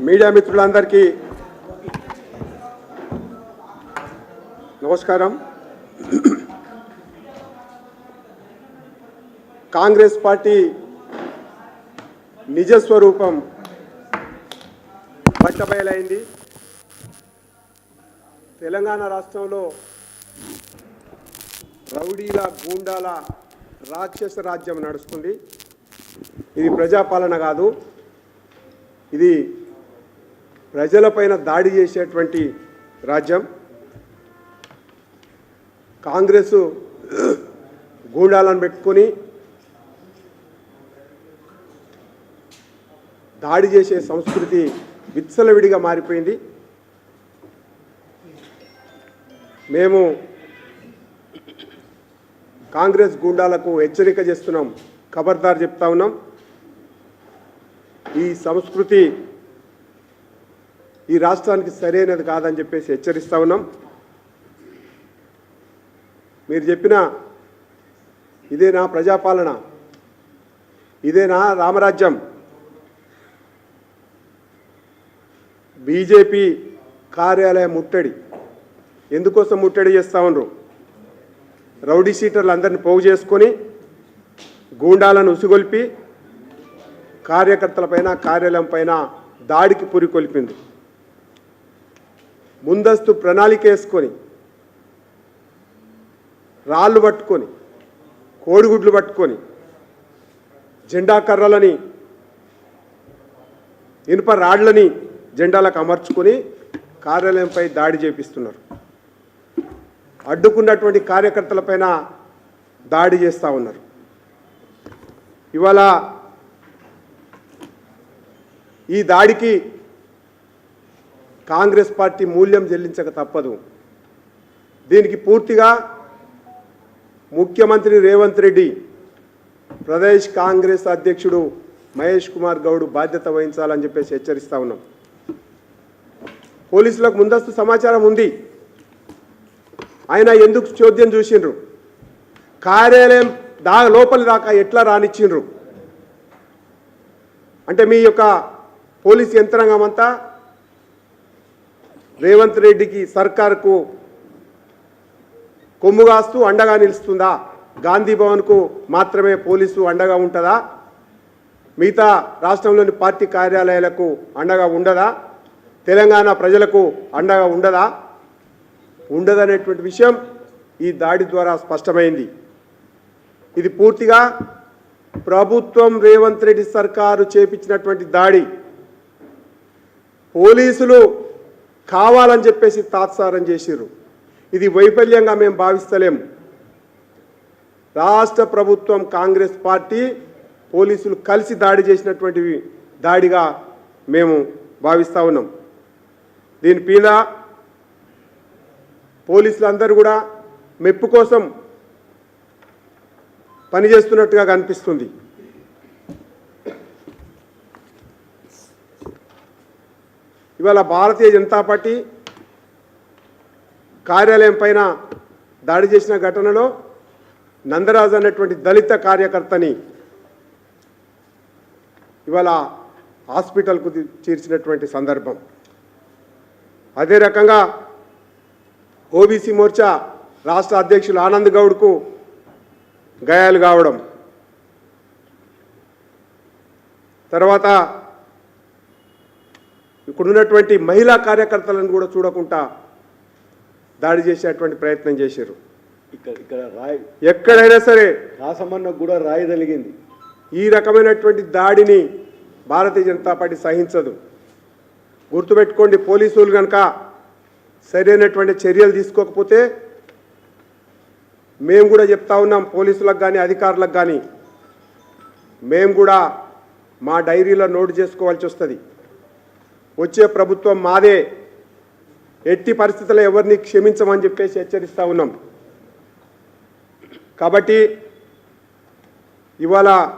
Media మిత్రులందరికీ నమస్కారం. Congress party నిజస్వరూపం పట్టబయలైంది తెలంగాణ రాష్ట్రంలో రౌడీల గూండాల రాక్షస రాజ్యం నడుస్తుంది. ఇది ప్రజాపాలన కాదు. ఇది ప్రజలపైన దాడి చేసేటువంటి రాజ్యం. కాంగ్రెస్ గూండాలను పెట్టుకొని దాడి చేసే సంస్కృతి విత్సలవిడిగా మారిపోయింది. మేము కాంగ్రెస్ గూండాలకు హెచ్చరిక చేస్తున్నాం ఖబర్దార్ చెప్తా ఉన్నాం. ఈ సంస్కృతి ఈ రాష్ట్రానికి సరైనది కాదని చెప్పేసి హెచ్చరిస్తా ఉన్నాం. మీరు చెప్పిన ఇదేనా ప్రజాపాలన ఇదేనా రామరాజ్యం. బీజేపీ కార్యాలయం ముట్టడి. ఎందుకోసం ముట్టడి చేస్తూ ఉన్నారు? రౌడీ సీటర్లు అందరిని పోగు చేసుకొని గూండాలను ఉసిగొలిపి కార్యకర్తల పైన కార్యాలయం పైన దాడికి పురికొల్పింది. ముందస్తు ప్రణాళిక వేసుకొని రాళ్ళు పట్టుకొని కోడిగుడ్లు పట్టుకొని జెండా కర్రలని ఇనుప రాళ్ళని జెండాలకు అమర్చుకొని కార్యాలయంపై దాడి చేపిస్తున్నారు. అడ్డుకున్నటువంటి కార్యకర్తలపైన దాడి చేస్తూ ఉన్నారు. ఇవాళ ఈ దాడికి కాంగ్రెస్ పార్టీ మూల్యం చెల్లించక తప్పదు. దీనికి పూర్తిగా ముఖ్యమంత్రి రేవంత్ రెడ్డి ప్రదేశ్ కాంగ్రెస్ అధ్యక్షుడు మహేష్ కుమార్ గౌడ్ బాధ్యత వహించాలని చెప్పేసి హెచ్చరిస్తా ఉన్నాం. పోలీసులకు ముందస్తు సమాచారం ఉంది. ఆయన ఎందుకు చోద్యం చూసిండ్రు? కార్యాలయం దా లోపలి దాకా ఎట్లా రానిచ్చిండ్రు? అంటే మీ యొక్క పోలీస్ యంత్రాంగం అంతా రేవంత్ రెడ్డికి సర్కార్కు కొమ్ముగాస్తూ అండగా నిలుస్తుందా? గాంధీ భవన్కు మాత్రమే పోలీసు అండగా ఉంటుందా? మిగతా రాష్ట్రంలోని పార్టీ కార్యాలయాలకు అండగా ఉండదా? తెలంగాణ ప్రజలకు అండగా ఉండదా? ఉండదనేటువంటి విషయం ఈ దాడి ద్వారా స్పష్టమైంది. ఇది పూర్తిగా ప్రభుత్వం రేవంత్ రెడ్డి సర్కారు చేపించినటువంటి దాడి. పోలీసులు కావాలని చెప్పేసి తాత్సారం చేసిర్రు. ఇది వైఫల్యంగా మేము భావిస్తలేము రాష్ట్ర ప్రభుత్వం కాంగ్రెస్ పార్టీ పోలీసులు కలిసి దాడి చేసినటువంటివి దాడిగా మేము భావిస్తూ ఉన్నాం. దీని మీద పోలీసులందరూ కూడా మెప్పు కోసం పనిచేస్తున్నట్టుగా కనిపిస్తుంది. ఇవాళ భారతీయ జనతా పార్టీ కార్యాలయం పైన దాడి చేసిన ఘటనలో నందరాజు అనేటువంటి దళిత కార్యకర్తని ఇవాళ హాస్పిటల్కు చేర్చినటువంటి సందర్భం. అదే రకంగా ఓబీసీ మోర్చా రాష్ట్ర అధ్యక్షులు ఆనంద్ గౌడ్కు గాయాలు కావడం. తర్వాత ఇక్కడున్నటువంటి మహిళా కార్యకర్తలను కూడా చూడకుండా దాడి చేసేటువంటి ప్రయత్నం చేశారు. ఇక్కడ ఇక్కడ రాయి ఎక్కడైనా సరే కాసమన్నకు కూడా రాయి తగిలింది. ఈ రకమైనటువంటి దాడిని భారతీయ జనతా పార్టీ సహించదు. గుర్తుపెట్టుకోండి పోలీసులు కనుక సరైనటువంటి చర్యలు తీసుకోకపోతే మేము కూడా చెప్తా ఉన్నాం పోలీసులకు కానీ అధికారులకు కానీ మేము కూడా మా డైరీలో నోటు చేసుకోవాల్సి వస్తుంది. వచ్చే ప్రభుత్వం మాదే. ఎట్టి పరిస్థితుల్లో ఎవరిని క్షమించమని చెప్పేసి హెచ్చరిస్తూ ఉన్నాం. కాబట్టి ఇవాళ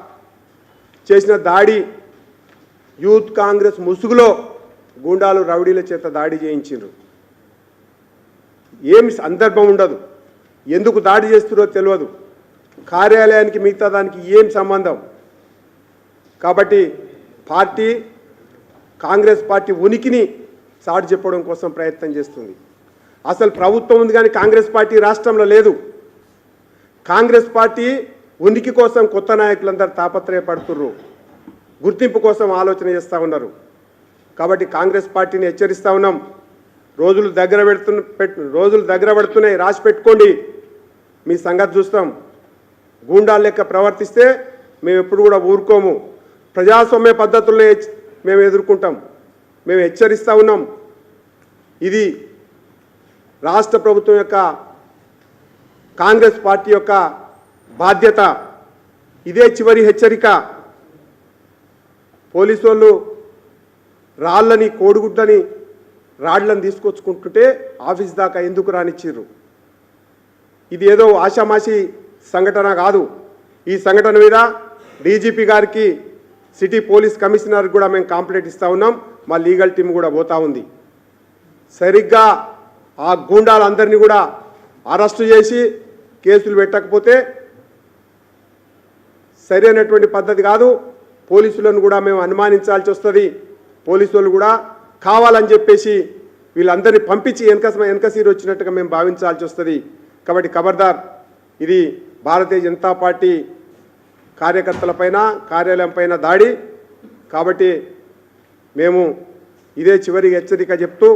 చేసిన దాడి యూత్ కాంగ్రెస్ ముసుగులో గూండాలు రౌడీల చేత దాడి చేయించిండ్రు. ఏమి సందర్భం ఉండదు. ఎందుకు దాడి చేస్తున్నారో తెలియదు. కార్యాలయానికి మిగతా దానికి ఏం సంబంధం? కాబట్టి పార్టీ కాంగ్రెస్ పార్టీ ఉనికిని చాటి చెప్పడం కోసం ప్రయత్నం చేస్తుంది. అసలు ప్రభుత్వం ఉంది కానీ కాంగ్రెస్ పార్టీ రాష్ట్రంలో లేదు. కాంగ్రెస్ పార్టీ ఉనికి కోసం కొత్త నాయకులందరూ తాపత్రయపడుతుర్రు. గుర్తింపు కోసం ఆలోచన చేస్తూ ఉన్నారు. కాబట్టి కాంగ్రెస్ పార్టీని హెచ్చరిస్తూ ఉన్నాం. రోజులు దగ్గర పెడుతున్న పెట్టు రోజులు దగ్గర పడుతున్నాయి. రాసి పెట్టుకోండి. మీ సంగతి చూస్తాం. గూండాల లెక్క ప్రవర్తిస్తే మేము ఎప్పుడు కూడా ఊరుకోము. ప్రజాస్వామ్య పద్ధతుల్లో మేము ఎదుర్కొంటాం. మేము హెచ్చరిస్తూ ఉన్నాం. ఇది రాష్ట్ర ప్రభుత్వం యొక్క కాంగ్రెస్ పార్టీ యొక్క బాధ్యత. ఇదే చివరి హెచ్చరిక. పోలీసు వాళ్ళు రాళ్ళని కోడిగుడ్డని రాళ్ళను తీసుకొచ్చుకుంటుంటే ఆఫీస్ దాకా ఎందుకు రానిచ్చిర్రు? ఇది ఏదో ఆషామాషి సంఘటన కాదు. ఈ సంఘటన మీద డీజీపీ గారికి సిటీ పోలీస్ కమిషనర్ కూడా మేము కంప్లైంట్ ఇస్తూ ఉన్నాం. మా లీగల్ టీం కూడా పోతా ఉంది. సరిగ్గా ఆ గూండాలందరినీ కూడా అరెస్టు చేసి కేసులు పెట్టకపోతే సరైనటువంటి పద్ధతి కాదు. పోలీసులను కూడా మేము అనుమానించాల్సి వస్తుంది. పోలీసు వాళ్ళు కూడా కావాలని చెప్పేసి వీళ్ళందరినీ పంపించి వెనక వెనక సీరు వచ్చినట్టుగా మేము భావించాల్సి వస్తుంది. కాబట్టి ఖబర్దార్ ఇది భారతీయ జనతా పార్టీ కార్యకర్తలపైన కార్యాలయం పైన దాడి. కాబట్టి మేము ఇదే చివరి హెచ్చరిక చెప్తూ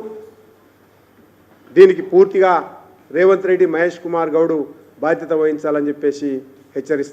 దీనికి పూర్తిగా రేవంత్ రెడ్డి మహేష్ కుమార్ గౌడ్ బాధ్యత వహించాలని చెప్పేసి హెచ్చరిస్తాం